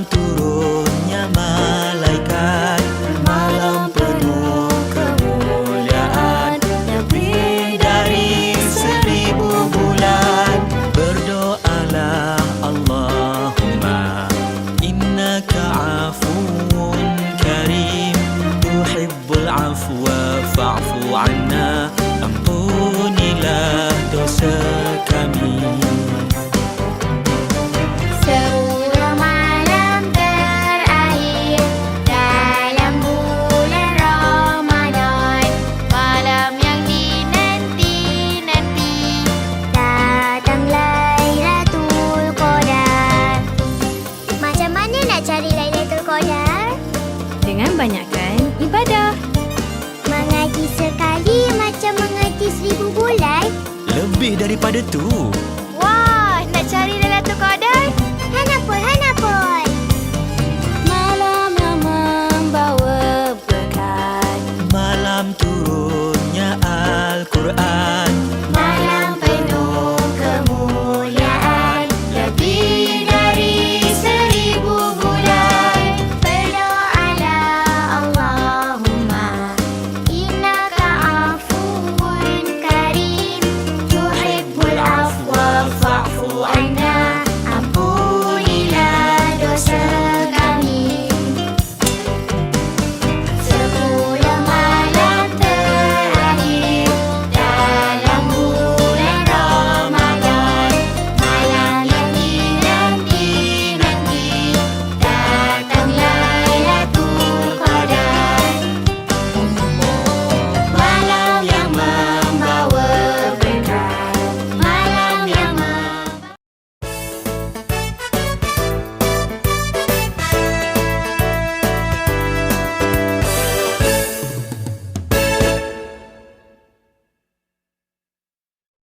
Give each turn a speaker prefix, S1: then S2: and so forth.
S1: Malam turunnya malaikat. Malam penuh kemuliaan Lebih dari seribu bulan. Berdo'alah Allahumma Inna ka'afun karim. Tuhibbul afwa fa'fu anna. Ampunilah dosa kami.
S2: Jangan banyakkan ibadah.
S3: Mengaji sekali macam mengaji seribu bulan.
S1: Lebih daripada tu.
S3: Wah, nak cari Lailatul Qadar? Hanapul, hanapul.
S2: Malam yang membawa berkat.
S1: Malam turunnya Al-Quran.